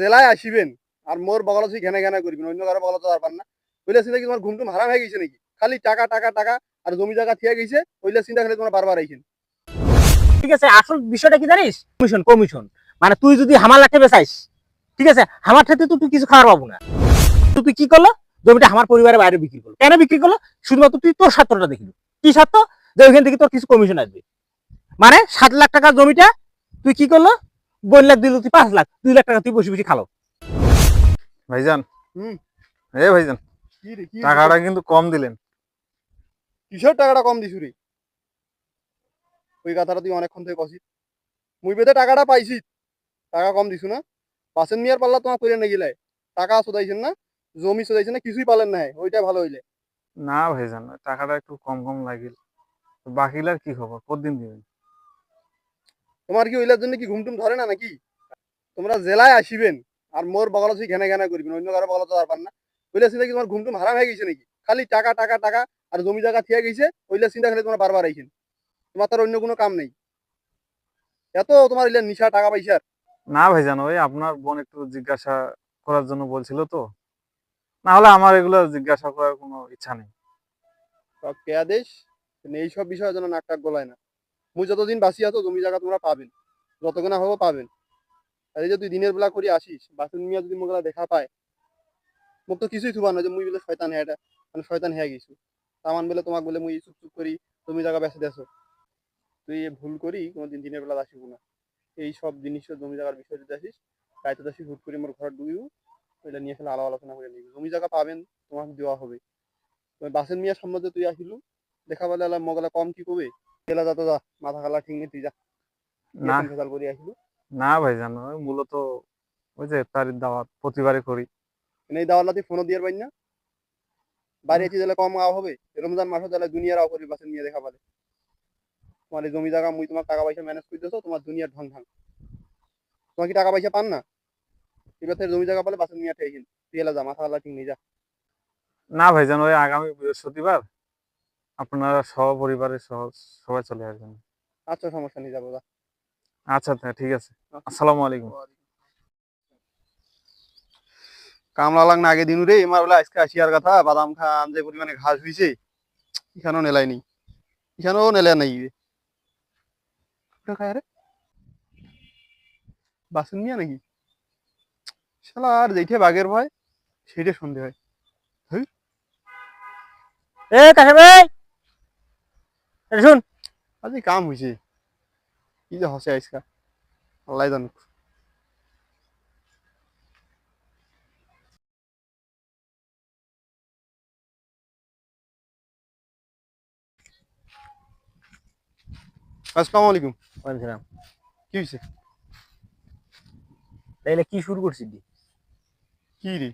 জেলায় আসিবেন আর মোর বগল আছে ঘেনে ঘেনে করবেন, অন্য কারও বগল তো পারবেন না। ওইলে চিন্তা কি তোমার ঘুম টুম হারাম হয়ে গেছে নাকি? খালি টাকা টাকা টাকা আর জমি জায়গা থিয়ে গেছে ওইলে চিন্তা খালি তোমার বারবার আইছেন। ঠিক আছে, আসল বিষয়টা কি জানিস? Commission commission. মানে তুই যদি হামার লাঠে বেচাইস, ঠিক আছে আমার সাথে তো তুই কিছু খাওয়ার পাবো না। তো তুই কি করল? জমিটা আমার পরিবারের বাইরে বিক্রি করল। কেন বিক্রি করল? শুধুমাত্র তুই তোর স্বার্থটা দেখলি। কি স্বার্থ? যে ওইখান থেকে তোর কিছু কমিশন আসবে। মানে সাত লাখ টাকার জমিটা তুই কি করল? বন লাখ দিল তুই পাঁচ লাখ দুই লাখ টাকা তুই বসে বসে খালো। ভাইজান। হুম। এ ভাইজান কি রে কি টাকাটা কিন্তু কম দিলেন। কিসের টাকাটা কম দিছু রে? ওই কথাটা তুই অনেকক্ষণ থেকে কষি মুই বেতে টাকাটা পাইছি। টাকা কম দিছু না। পাশের মিয়ার পাল্লা তোমার করে নিয়ে গেলে টাকা শোধাইছেন না জমি শোধাইছেন না কিছুই পালেন না ওইটাই ভালো হইলে। না ভাইজান টাকাটা একটু কম কম লাগিল। বাকিলার কি খবর? কতদিন দিবেন? তোমার কি ওইলার জন্য কি ঘুমটুম ধরে না নাকি? তোমরা জেলায় আসিবেন আর মোর বগল আছে ঘেনে ঘেনে করবেন অন্য কারও বগল তো পারবেন না। ওইলে চিন্তা কি তোমার ঘুমটুম হারাম হয়ে গেছে নাকি? খালি টাকা টাকা টাকা আর জমি জায়গা থিয়ে গেছে ওইলে চিন্তা খালি তোমার বারবার আইছেন। তোমার তার অন্য কোনো কাম নেই। এত তোমার ইলে নিশা টাকা পয়সার না ভাইজান ওই আপনার বোন একটু জিজ্ঞাসা করার জন্য বলছিল তো। না হলে আমার এগুলো জিজ্ঞাসা করার কোনো ইচ্ছা নেই। সব কেয়া দেশ? এই সব বিষয়ের জন্য নাক টাক গলায় না। মুই যতদিন বাঁচি আছো জমি জায়গা তোমরা পাবেন। যতক্ষণ হব পাবেন। আর এই যে তুই দিনের বেলা করে আসিস বাসন মিয়া যদি মোগলা দেখা পায়, মোক তো কিছুই থুবা না যে মুই বলে শয়তান হ্যাঁ এটা মানে শয়তান হ্যাঁ গেছু তামান বলে তোমাক বলে মুই চুপ চুপ করি জমি জায়গা বেঁচে দেছো তুই ভুল করি কোনোদিন দিনের বেলা আসিব না। এই সব জিনিসের জমি জায়গার বিষয় যদি আসিস রাইতে আসি হুট করে মোর ঘর ডুবিও ওইটা নিয়ে ফেলে আলাপ আলোচনা করে নিবি জমি জায়গা পাবেন, তোমাকে দেওয়া হবে বাসেন মিয়া সম্বন্ধে তুই আসিলু দেখা আলা মগলা কম কি কবে? গেলা যা তো যা মাথা খালা ঠিক নেই তুই যা। না। ভেজাল করে আসিলু। না ভাইজান ওই মূলত ওই যে তারির দাওয়াত প্রতিবারে করি। এই দাওয়ালা তুই ফোনও দিয়ে পারি না। বাইরে এসে দিলে কম হবে। রমজান মাসে দিলে দুনিয়ার আও করি নিয়ে দেখা পালে তোমার এই জমি জায়গা মুই তোমার টাকা পয়সা ম্যানেজ করে দিছো তোমার দুনিয়ার ঢং ঢং তোমার কি টাকা পয়সা পান না? এবার জমি জায়গা পালে বাসেন নিয়ে ঠেকেন তুই এলা যা মাথা খালা ঠিক নেই যা। না ভাইজান ওই আগামী বৃহস্পতিবার আপনারা সপরিবারের সহ সবাই চলে আসবেন। আচ্ছা সমস্যা নেই যাব আচ্ছা ঠিক আছে। আসসালামু আলাইকুম। কামলা লাগ না আগে দিনু রে এমার বলে আজকে আসিয়ার কথা বাদাম খান যে পরিমাণে ঘাস হইছে এখানেও নেলাই নেই এখানেও নেলা নাই। খায় রে বাসন মিয়া নাকি? শালা আর যেইঠে বাঘের ভয় সেইটা সন্ধে হয়। এ কাছে ভাই! এটা শুন। আজ কাম হইছে। কি যে হসে আজকা? আল্লাহ জানুক। আসসালামু আলাইকুম। বলছিলাম কি হইছে? তাইলে কি শুরু করছিস দি? কি রে?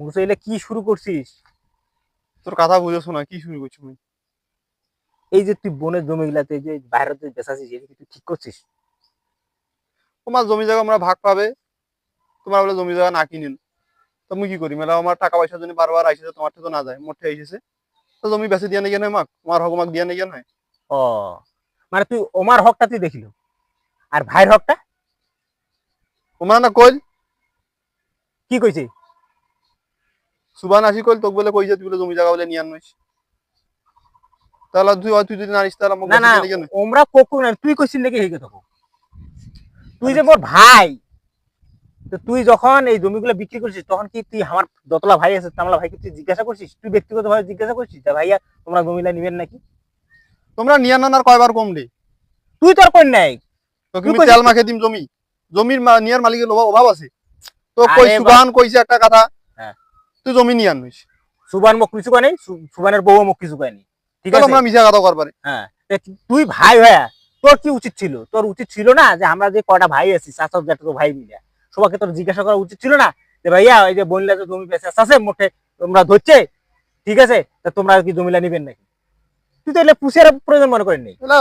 মুখে এলে কি শুরু করছিস? তোর কথা বুঝেছ না কি শুরু করছ মুই এই যে তুই বনের জমিগুলাতে যে বাইরে তুই বেচাছিস এটা তুই ঠিক করছিস? তোমার জমি জায়গা আমরা ভাগ পাবে। তোমার বলে জমি জায়গা না কিনেন তো মুই কি করি? মেলা আমার টাকা পয়সার জন্য বারবার আইসে তোমার তো না যায় মোটে আইসেছে তো জমি বেচে দিয়া নেই নয় মাক তোমার হক মাক দিয়া নেই নয় ও মানে তুই ওমার হকটা তুই দেখিল? আর ভাইয়ের হকটা? তোমার না কইল? কি কইছে? সুবান আসি কইল তোকে বলে কইছে তুই বলে জমি জায়গা বলে নিয়ে আনছ তাহলে তুই তুই যদি না আনিস তাহলে না না ওমরা কোকো না তুই কইছিস নাকি হেগে তখন? তুই যে মোর ভাই তো তুই যখন এই জমিগুলো বিক্রি করছিস তখন কি তুই আমার দতলা ভাই আছে তামলা ভাইকে তুই জিজ্ঞাসা করছিস? তুই ব্যক্তিগত ভাবে জিজ্ঞাসা করছিস যে ভাইয়া তোমরা জমিলা নিবেন নাকি? তোমরা নিয়ে আনার আর কয়বার কম রে তুই তোর কই নাই। তো তুই তেল মাখে দিম জমি। জমির নিয়ার মালিকের অভাব আছে। তো কই সুবান কইছে একটা কথা। হ্যাঁ। তুই জমি নিয়ে আনিস সুবান মুখ কিছু কয় নাই? সুবানের বউ মুখ কিছু কয় নাই। ঠিক আছে? আমরা মিশা কথা করবারে। হ্যাঁ তুই ভাই ভাইয়া তোর কি উচিত ছিল? তোর উচিত ছিল না যে আমরা যে কটা ভাই আছি চাচার জ্যাঠতো ভাই মিলে সবাইকে তোর জিজ্ঞাসা করা উচিত ছিল না? যে ভাইয়া এই যে বনলা যে জমি আছে মোটে তোমরা ধরছে ঠিক আছে? তা তোমরা কি জমিলা নিবেন নাকি? তুই তো পুষের প্রয়োজন মনে করেন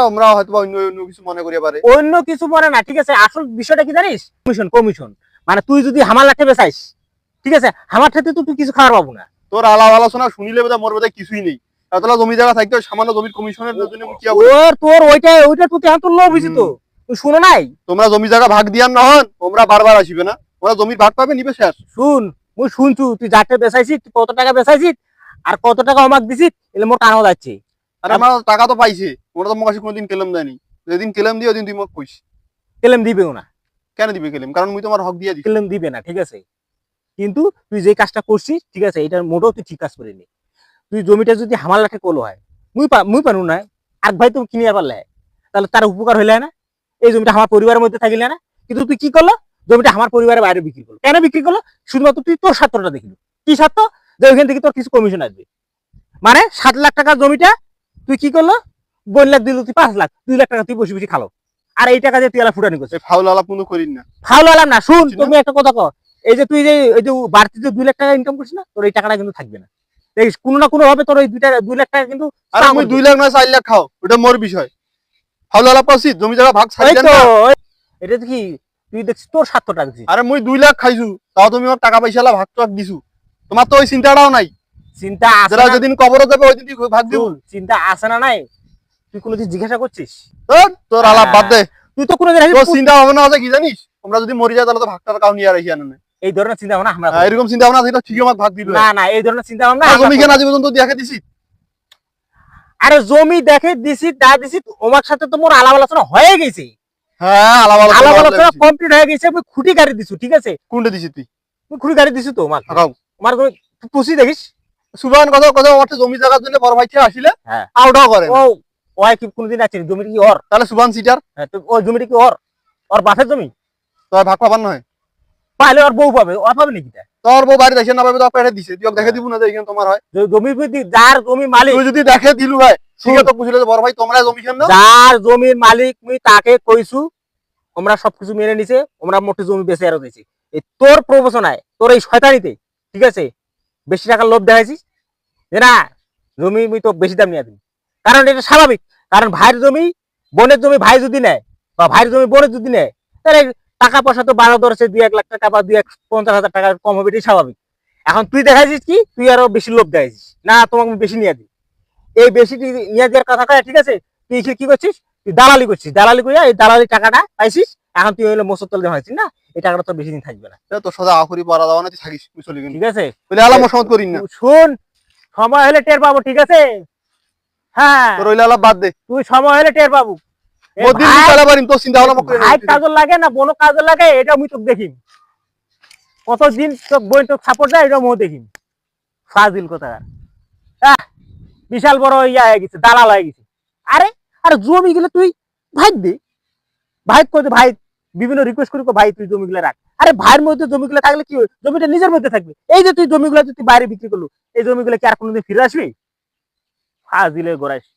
আমরা হয়তো অন্য অন্য কিছু মনে করি পারে। অন্য কিছু মনে না ঠিক আছে? আসল বিষয়টা কি জানিস? Commission commission. মানে তুই যদি হামার লাঠে বেচাইস ঠিক আছে? হামার সাথে তো তুই কিছু খাওয়ার পাবো না। তোর আলাপ আলোচনা শুনিলে বোধহয় মোর বোধহয় কিছুই নেই। এতলা জমি জায়গা থাকতে সামান্য জমির কমিশনের জন্য কি হব? তোর ওইটা ওইটা তুই তোর লোভ হয়েছে তো। তুই শুনো নাই? তোমরা জমি জায়গা ভাগ দিয়ার নহন তোমরা বারবার আসিবে না। তোমরা জমির ভাগ পাবে নিবে শেষ। শুন মুই শুনছু তুই যাতে বেচাইছিস তুই কত টাকা বেচাইছিস আর কত টাকা আমাক দিছিস এলে মোট টানাও যাচ্ছে। আরে আমার টাকা তো পাইছে ওরা তো মোক কাছে কোনোদিন কেলাম দেয়নি। যেদিন কেলাম দিয়ে ওদিন তুই মোক কইস। কেলেম দিবেও না। কেন দিবে কেলাম? কারণ মুই তোমার হক দিয়ে দিছি। কেলেম দিবে না ঠিক আছে। কিন্তু তুই যে কাজটা করছিস ঠিক আছে এটা মোটেও তুই ঠিক কাজ করিনি। তুই জমিটা যদি হামার লাঠে কলো হয় মুই মুই পারু না। আর ভাই তুমি কিনে পারলে তাহলে তার উপকার হইলে না? এই জমিটা আমার পরিবারের মধ্যে থাকিলে না? কিন্তু তুই কি করল? জমিটা আমার পরিবারের বাইরে বিক্রি করল। কেন বিক্রি করল? শুধুমাত্র তুই তোর স্বার্থটা দেখলি। কি স্বার্থ? যে ওইখান থেকে তোর কিছু কমিশন আসবে। মানে সাত লাখ টাকার জমিটা তুই কি করল? বই লাখ দিল তুই পাঁচ লাখ দুই লাখ টাকা তুই বসে বসে খালো। আর এই টাকা দিয়ে তুই এলা ফুটানি করছিস। এই ফাউল আলাপ কোনো করিন না। ভালো আলাম না শুন তুমি একটা কথা কর এই যে তুই যে এই যে বাড়তি যে দুই লাখ টাকা ইনকাম করছিস না তোর এই টাকাটা কিন্তু থাকবে না। দেখিস কোনো না কোনো ভাবে তোর ওই দুই দুই লাখ টাকা কিন্তু আরে দুই লাখ না চার লাখ খাও। ওটা মোর বিষয়। ফাউল আলাপ করছি জমি জায়গা ভাগ ছাড়ি তো এটা কি তুই দেখছিস তোর স্বার্থটা দেখছিস। আরে মুই দুই লাখ খাইছু তাও তুমি আমার টাকা পয়সা ভাগ টাক দিছু। তোমার তো ওই চিন্তাটাও নাই। চিন্তা যারা যেদিন কবর যাবে ওই দিন ভাগ দিব। চিন্তা আসে না নাই? তুই কোনোদিন জিজ্ঞাসা করছিস? তোর আলাপ বাদ দে। তুই তো এই- চিন্তা ভাবনা আছে কি জানিস? তোমরা যদি মরি যায় তাহলে তো ভাগটার কাউ নিয়ে রাখি আনে এই ধরনের চিন্তা ভাবনা আমরা হ্যাঁ, এরকম চিন্তা ভাবনা আছে ঠিকই আমাকে ভাগ দিবে। না না এই ধরনের চিন্তা ভাবনা জমি করি। কেন আজ পর্যন্ত দেখে দিছি আরে জমি দেখে দিছি না দিছি ওমার সাথে তো মোর আলাপ আলোচনা হয়ে গেছে। হ্যাঁ আলাপ আলোচনা কমপ্লিট হয়ে গেছে আমি খুঁটি গাড়ি দিছু ঠিক আছে? কোনটা দিছি তুই? তুই খুঁটি গাড়ি দিছু তো আমার আমার পুষি দেখিস? সুবান কথা কথা ওর জমি জায়গার জন্য বড় ভাই আসিলে হ্যাঁ। আউটাও করে ও ওই কি কোনোদিন আছে জমিটা কি ওর? তাহলে সুবান সিটার। হ্যাঁ, তো ওই জমিটা কি ওর? ওর বাপের জমি? তোর ভাগ পাবার নয়। পাইলে ওর বউ পাবে পাবে নাকি তোর বউ বাড়ি দেখে না পাবে তো পেটে দিছে। তুই দেখে দিব না যে এখানে তোমার হয়। যে জমির যার জমি মালিক তুই যদি দেখে দিলু ভাই ঠিক তো বুঝলে বড় ভাই তোমরা জমি কেন যার জমির মালিক মুই তাকে কইছু আমরা সবকিছু মেনে নিছে আমরা মোটে জমি বেচে আরও দিছি এই তোর প্রবচনায় তোর এই শয়তানিতে ঠিক আছে? বেশি টাকার লোভ দেখাইছিস? যে না জমি মুই তো বেশি দাম নিয়ে দিবি কারণ এটা স্বাভাবিক। কারণ ভাইয়ের জমি বোনের জমি ভাই যদি নেয় বা ভাইয়ের জমি বোনের যদি নেয় তাহলে টাকা পয়সা তো বারো দরছে দুই এক লাখ টাকা বা দুই এক পঞ্চাশ হাজার টাকা কম হবে এটাই স্বাভাবিক। এখন তুই দেখাইছিস কি? তুই আরও বেশি লোভ দেখাইছিস। না তোমাকে বেশি নিয়ে দিই। এই বেশি নিয়ে দেওয়ার কথা কয়? ঠিক আছে? তুই কি- করছিস? তুই দালালি করছিস। দালালি করিয়া এই দালালি টাকাটা পাইছিস। এখন তুই হইল মোসর তল দেওয়া না? এই টাকাটা তো বেশি দিন থাকবে না। তোর সাথে আখরি পারা দাও না তুই থাকিস চলে গেলি। ঠিক আছে? বলে আলাপ মসমত করিন না। শুন সময় হলে টের পাবো ঠিক আছে? হ্যাঁ। তোর ওইলে আলাপ বাদ দে। তুই সময় হলে টের পাবো। মদিন ভাই- চলে পারিম চিন্তা ভাবনা করে ভাই কাজল লাগে না? বোনো কাজল লাগে? এটা মুই তোকে দেখিম। কতদিন তোর বোন তোকে সাপোর্ট দেয় এটা দেখিম। ফাজিল কথা আহ বিশাল বড় ইয়া হয়ে গেছে দালাল হয়ে গেছে। আরে আরে জমি গুলো তুই ভাই দে। ভাই কই ভাই বিভিন্ন রিকোয়েস্ট করি ভাই তুই জমিগুলো রাখ। আরে ভাইয়ের মধ্যে জমিগুলো থাকলে কি? জমিটা নিজের মধ্যে থাকবে। এই যে তুই জমিগুলো যদি বাইরে বিক্রি করল এই জমিগুলো কি আর কোনোদিন ফিরে আসবি? ফাজিলে গোড়াইস